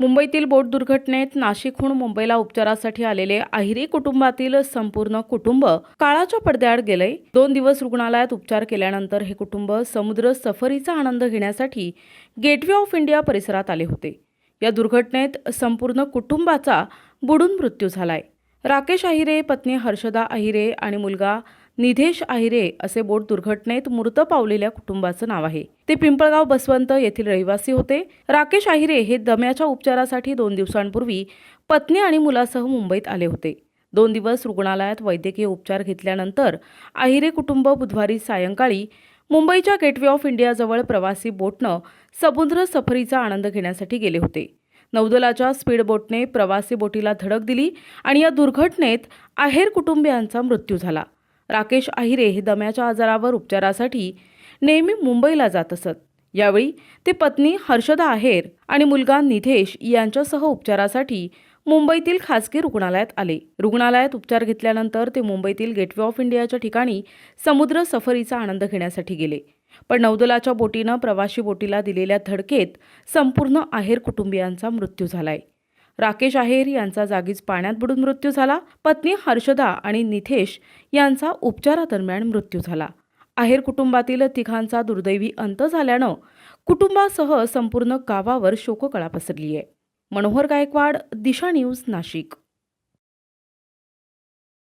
मुंबईतील बोट दुर्घटनेत नाशिकहून मुंबईला उपचारासाठी आलेले आहिरी कुटुंबातील संपूर्ण कुटुंब काळाच्या पडद्याआड गेलंय. दोन दिवस रुग्णालयात उपचार केल्यानंतर हे कुटुंब समुद्र सफरीचा आनंद घेण्यासाठी गेटवे ऑफ इंडिया परिसरात आले होते. या दुर्घटनेत संपूर्ण कुटुंबाचा बुडून मृत्यू झालाय. राकेश आहिरे पत्नी हर्षदा आहिरे आणि मुलगा निधेश आहिरे असे बोट दुर्घटनेत मृत पावलेल्या कुटुंबाचं नाव आहे. ते पिंपळगाव बसवंत येथील रहिवासी होते. राकेश आहिरे हे दम्याच्या उपचारासाठी दोन दिवसांपूर्वी पत्नी आणि मुलासह मुंबईत आले होते. दोन दिवस रुग्णालयात वैद्यकीय उपचार घेतल्यानंतर आहिरे कुटुंब बुधवारी सायंकाळी मुंबईच्या गेटवे ऑफ इंडियाजवळ प्रवासी बोटनं समुद्र सफरीचा आनंद घेण्यासाठी गेले होते. नौदलाच्या स्पीड बोटने प्रवासी बोटीला धडक दिली आणि या दुर्घटनेत आहेर कुटुंबियांचा मृत्यू झाला. राकेश आहिरे हे दम्याच्या आजारावर उपचारासाठी नेहमी मुंबईला जात असत. यावेळी ते पत्नी हर्षदा आहेर आणि मुलगा निधेश यांच्यासह उपचारासाठी मुंबईतील खासगी रुग्णालयात आले. रुग्णालयात उपचार घेतल्यानंतर ते मुंबईतील गेटवे ऑफ इंडियाच्या ठिकाणी समुद्र सफरीचा आनंद घेण्यासाठी गेले. पण नौदलाच्या बोटीनं प्रवाशी बोटीला दिलेल्या धडकेत संपूर्ण आहेर कुटुंबियांचा मृत्यू झालाय. राकेश आहेर यांचा जागीच पाण्यात बुडून मृत्यू झाला. पत्नी हर्षदा आणि निथेश यांचा उपचारादरम्यान मृत्यू झाला. आहेर कुटुंबातील तिघांचा दुर्दैवी अंत झाल्यानं कुटुंबासह संपूर्ण गावावर शोककळा पसरली आहे मनोहर गायकवाड दिशा न्यूज नाशिक.